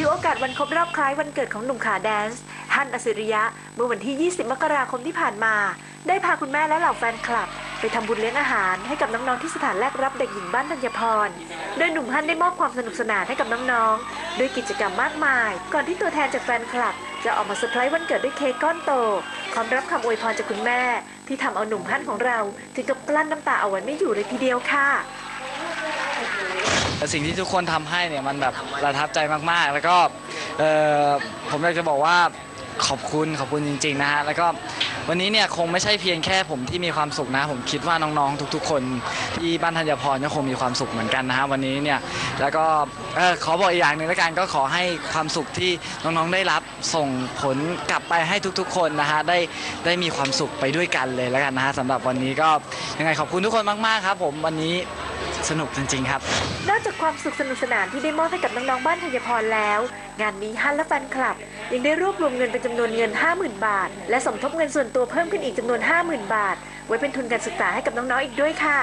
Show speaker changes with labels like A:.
A: ถือโอกาสวันครบรอบคล้ายวันเกิดของหนุ่มขาแดนซ์ฮันอสิริยะ เมื่อวันที่ 20 มกราคมที่ผ่านมา ได้พาคุณแม่และเหล่าแฟนคลับ ไปทำบุญเลี้ยงอาหารให้กับน้อง ๆ ที่สถานแลกรับเด็กหญิงบ้านธัญพร โดยหนุ่มฮันได้มอบความสนุกสนานให้กับน้องๆด้วยกิจกรรมมากมาย ก่อนที่ตัวแทนจากแฟนคลับ จะออกมาเซอร์ไพรส์วันเกิดด้วยเค้กก้อนโตพร้อมรับคำอวยพรจากคุณแม่ ที่ทำเอาหนุ่มฮันของเรา ถึงกับกลั้นน้ำตาเอาไว้ไม่อยู่เลยทีเดียวค่ะ
B: แต่สิ่งที่ทุกคนทำให้เนี่ยมันแบบประทับใจมากๆ แล้วก็เอ่อผมอยากจะบอกว่าขอบคุณขอบคุณจริงๆนะฮะแล้วก็วันนี้เนี่ยคงไม่ใช่เพียงแค่ผมที่มีความสุขนะ ผมคิดว่าน้องๆทุกๆ คนที่บ้านธัญพรก็คงมีความสุขเหมือนกันนะฮะวันนี้เนี่ยแล้วก็เออขอบอกอีกอย่างหนึ่งแล้วกันก็ขอให้ความสุขที่น้องๆได้รับส่งผลกลับไปให้ทุกๆ คนนะฮะได้ได้มีความสุขไปด้วยกันเลยแล้วกันนะฮะสำหรับวันนี้ก็ยังไงขอบคุณทุกคนมากๆครับ ผมวันนี้ สนุกจริง ๆ ครับ
A: นอกจากความสุขสนุกสนานที่ได้มอบให้กับน้องๆบ้านธัญพรแล้ว งานนี้ฮันและแฟนคลับ ยังได้รวบรวมเงินเป็นจำนวนเงิน 50,000 บาท และสมทบเงินส่วนตัวเพิ่มขึ้นอีกจำนวน 50,000 บาท ไว้เป็นทุนการศึกษาให้กับน้องๆอีกด้วยค่ะ